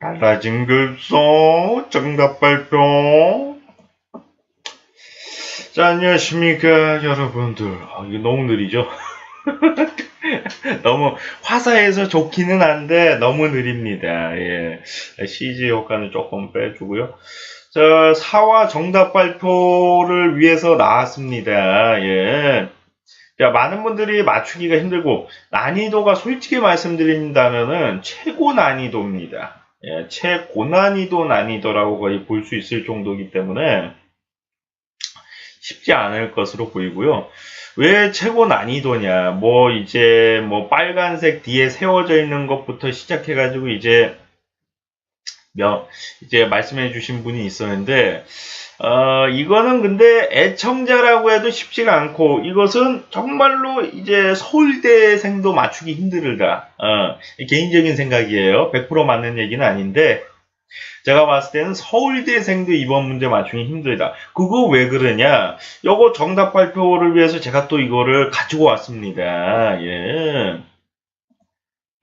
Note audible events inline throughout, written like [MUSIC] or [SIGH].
달라진 급소 정답 발표. 자, 안녕하십니까, 여러분들. 아, 이거 너무 느리죠? [LAUGHS] 너무 화사해서 좋기는 한데 너무 느립니다. 예. CG 효과는 조금 빼주고요. 자, 사화 정답 발표를 위해서 나왔습니다. 예. 자, 많은 분들이 맞추기가 힘들고 난이도가 솔직히 말씀드린다면은 최고 난이도입니다. 예, 최고난이도 난이도라고 거의 볼 수 있을 정도이기 때문에 쉽지 않을 것으로 보이고요. 왜 최고 난이도냐? 뭐 이제 뭐 빨간색 뒤에 세워져 있는 것부터 시작해가지고 이제 몇 이제 말씀해 주신 분이 있었는데 어 이거는 근데 애청자라고 해도 쉽지가 않고 이것은 정말로 이제 서울대생도 맞추기 힘들다. 어 개인적인 생각이에요. 100% 맞는 얘기는 아닌데 제가 봤을 때는 서울대생도 이번 문제 맞추기 힘들다. 그거 왜 그러냐? 요거 정답 발표를 위해서 제가 또 이거를 가지고 왔습니다. 예.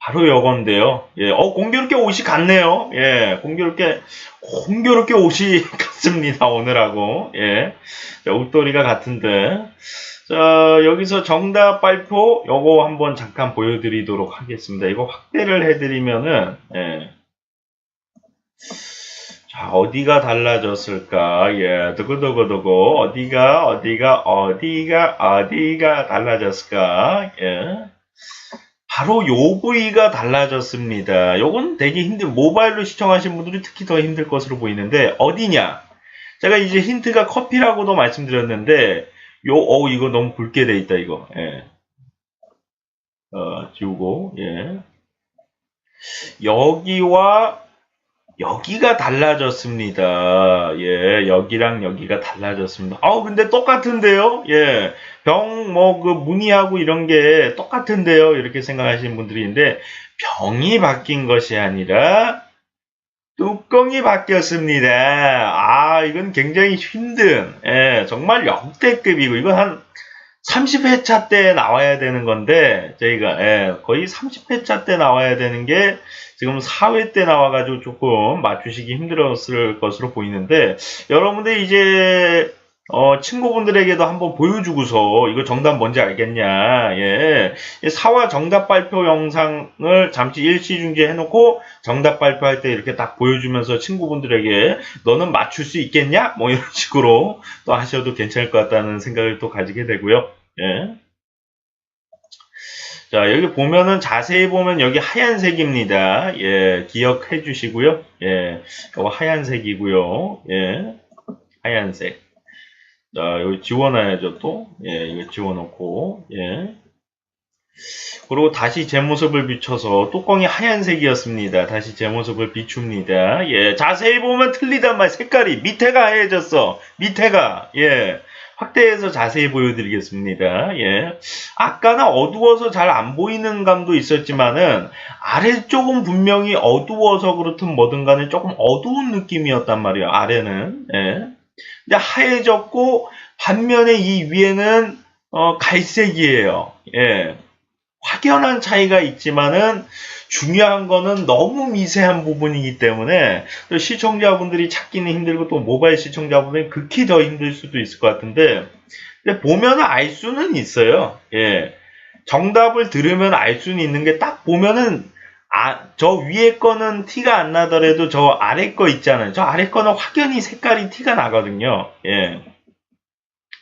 바로 요건데요. 예, 어, 공교롭게 옷이 같네요. 예, 공교롭게, 공교롭게 옷이 [LAUGHS] 같습니다. 오늘하고. 예. 자, 옷도리가 같은데. 자, 여기서 정답 발표, 요거 한번 잠깐 보여드리도록 하겠습니다. 이거 확대를 해드리면은, 예. 자, 어디가 달라졌을까? 예, 두구두구두구. 어디가, 어디가, 어디가, 어디가 달라졌을까? 예. 바로 요 부위가 달라졌습니다. 요건 되게 힘든, 모바일로 시청하신 분들이 특히 더 힘들 것으로 보이는데, 어디냐? 제가 이제 힌트가 커피라고도 말씀드렸는데, 요, 어, 이거 너무 굵게 돼 있다, 이거. 예. 어, 지우고, 예. 여기와 여기가 달라졌습니다. 예, 여기랑 여기가 달라졌습니다. 아우, 근데 똑같은데요? 예, 병, 뭐, 그, 무늬하고 이런 게 똑같은데요? 이렇게 생각하시는 분들이 있는데, 병이 바뀐 것이 아니라, 뚜껑이 바뀌었습니다. 아, 이건 굉장히 힘든, 예, 정말 역대급이고, 이건 한 30회차 때 나와야 되는 건데, 저희가, 예, 거의 30회차 때 나와야 되는 게, 지금 4회 때 나와가지고 조금 맞추시기 힘들었을 것으로 보이는데 여러분들 이제 어, 친구분들에게도 한번 보여주고서 이거 정답 뭔지 알겠냐 예 사화 정답 발표 영상을 잠시 일시 중지해 놓고 정답 발표할 때 이렇게 딱 보여주면서 친구분들에게 너는 맞출 수 있겠냐 뭐 이런 [LAUGHS] 식으로 또 하셔도 괜찮을 것 같다는 생각을 또 가지게 되고요 예. 자, 여기 보면은 자세히 보면 여기 하얀색입니다. 예, 기억해 주시고요. 예, 이거 하얀색이고요. 예, 하얀색. 자, 여기 지워놔야죠, 또. 예, 이거 지워놓고, 예. 그리고 다시 제 모습을 비춰서 뚜껑이 하얀색이었습니다. 다시 제 모습을 비춥니다. 예, 자세히 보면 틀리단 말, 색깔이. 밑에가 하얘졌어. 밑에가. 예. 확대해서 자세히 보여드리겠습니다. 예. 아까는 어두워서 잘 안 보이는 감도 있었지만은 아래쪽은 분명히 어두워서 그렇든 뭐든 간에 조금 어두운 느낌이었단 말이에요. 아래는. 예. 근데 하얘졌고 반면에 이 위에는 어, 갈색이에요. 예. 확연한 차이가 있지만은 중요한 거는 너무 미세한 부분이기 때문에 또 시청자분들이 찾기는 힘들고 또 모바일 시청자분들이 극히 더 힘들 수도 있을 것 같은데 보면은 알 수는 있어요. 예. 정답을 들으면 알 수는 있는 게 딱 보면은 아, 저 위에 거는 티가 안 나더라도 저 아래 거 있잖아요. 저 아래 거는 확연히 색깔이 티가 나거든요. 예.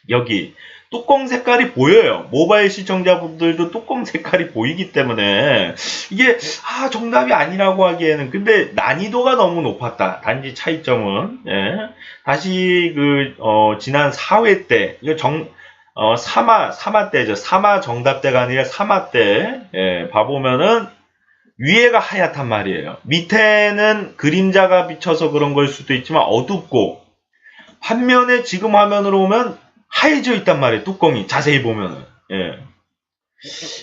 여기 뚜껑 색깔이 보여요. 모바일 시청자분들도 뚜껑 색깔이 보이기 때문에 이게 아 정답이 아니라고 하기에는 근데 난이도가 너무 높았다. 단지 차이점은 예. 다시 그 어, 지난 4회 때 이거 정 어, 3화 3화 때죠. 3화 정답 때가 아니라 3화 때 예, 봐보면은 위에가 하얗단 말이에요. 밑에는 그림자가 비쳐서 그런 걸 수도 있지만 어둡고 반면에 지금 화면으로 오면 하얘져 있단 말이에요. 뚜껑이 자세히 보면은. 예.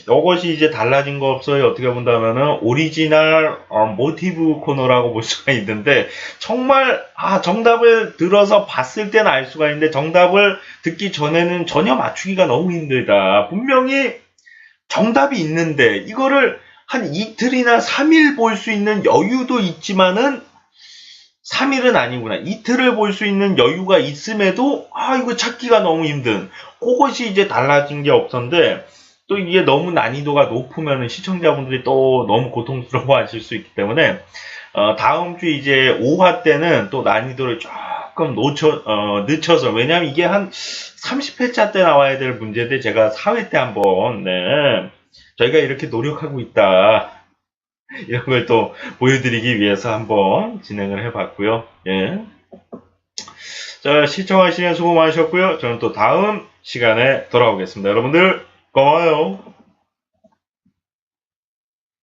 이것이 이제 달라진 거 없어요. 어떻게 본다면은 오리지널 어, 모티브 코너라고 볼 수가 있는데 정말 아 정답을 들어서 봤을 때는 알 수가 있는데 정답을 듣기 전에는 전혀 맞추기가 너무 힘들다. 분명히 정답이 있는데 이거를 한 이틀이나 3일 볼 수 있는 여유도 있지만은 3일은 아니구나. 이틀을 볼 수 있는 여유가 있음에도 아 이거 찾기가 너무 힘든. 그것이 이제 달라진 게 없었는데 또 이게 너무 난이도가 높으면 시청자분들이 또 너무 고통스러워하실 [LAUGHS] 수 있기 때문에 어, 다음 주 이제 5화 때는 또 난이도를 조금 놓쳐 어, 늦춰서 왜냐하면 이게 한 30회차 때 나와야 될 문제인데 제가 4회 때 한번 네, 저희가 이렇게 노력하고 있다. [LAUGHS] 이런 걸 또 보여드리기 위해서 한번 진행을 해봤고요. 예. 자, 시청하시는 수고 많으셨고요. 저는 또 다음 시간에 돌아오겠습니다. 여러분들, 고마워요.